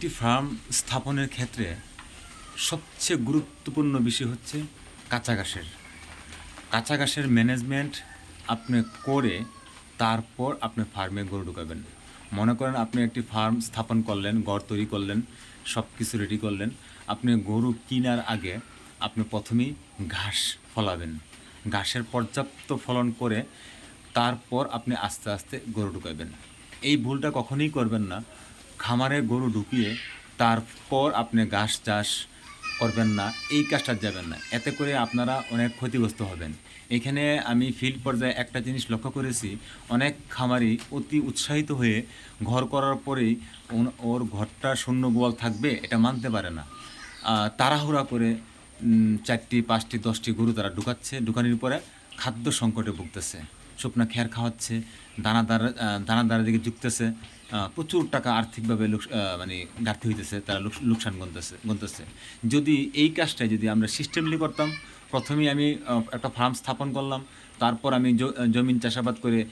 একটি ফার্ম স্থাপনের ক্ষেত্রে সবচেয়ে গুরুত্বপূর্ণ বিষয় হচ্ছে কাঁচা ঘাসের। কাঁচা ঘাসের ম্যানেজমেন্ট আপনি করে তারপর আপনি ফার্মে গরু ঢুকাবেন। মনে করেন আপনি একটি ফার্ম স্থাপন করলেন, ঘর তৈরি করলেন সব কিছু রেডি করলেন, আপনি গরু কেনার আগে আপনি প্রথমেই ঘাস ফলাবেন। ঘাসের পর্যাপ্ত ফলন করে তারপর আপনি আস্তে আস্তে গরু ঢুকাবেন। এই ভুলটা কখনোই করবেন না। খামারে গরু ঢুকিয়ে তারপর আপনি ঘাস চাষ করবেন না, এই কাজটা যাবেন না। এতে করে আপনারা অনেক ক্ষতিগ্রস্ত হবেন। এখানে আমি ফিল্ড পর্যায়ে একটা জিনিস লক্ষ্য করেছি, অনেক খামারি অতি উৎসাহিত হয়ে ঘর করার পরেই ওর ঘরটা শূন্য গোয়াল থাকবে, এটা মানতে পারে না। তাড়াহুড়া করে চারটি, পাঁচটি, দশটি গরু তারা ঢুকাচ্ছে, ঢুকানোর পরে খাদ্য সংকটে ভুগতেছে। শুকনো খেয়ার খাওয়াচ্ছে, দানাদার দানাদারের দিকে ঝুঁকতেছে প্রচুর টাকা আর্থিকভাবে লোক- মানে ঘাটতি হইতেছে, তারা লোক- লোকসান গুনতেছে গুনতেছে। যদি এই কাজটাই যদি আমরা সিস্টেমলি করতাম, প্রথমেই আমি একটা ফার্ম স্থাপন করলাম, তারপর আমি জমিন চাষাবাদ করে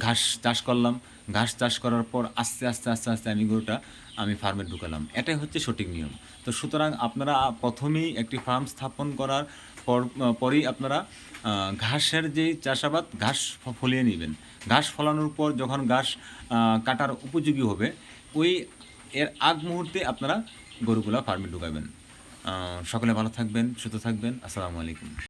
ঘাস চাষ করলাম। ঘাস চাষ করার পর আস্তে আস্তে আস্তে আস্তে আমি গরুটা আমি ফার্মে ঢুকালাম। এটাই হচ্ছে সঠিক নিয়ম। তো সুতরাং আপনারা প্রথমেই একটি ফার্ম স্থাপন করার পরেই আপনারা ঘাসের যে চাষাবাদ, ঘাস ফলিয়ে নেবেন। ঘাস ফলানোর পর যখন ঘাস কাটার উপযোগী হবে, ওই এর আগ মুহূর্তে আপনারা গরুগুলা ফার্মে ঢুকাবেন। সকলে ভালো থাকবেন, সুস্থ থাকবেন। আসসালামু আলাইকুম।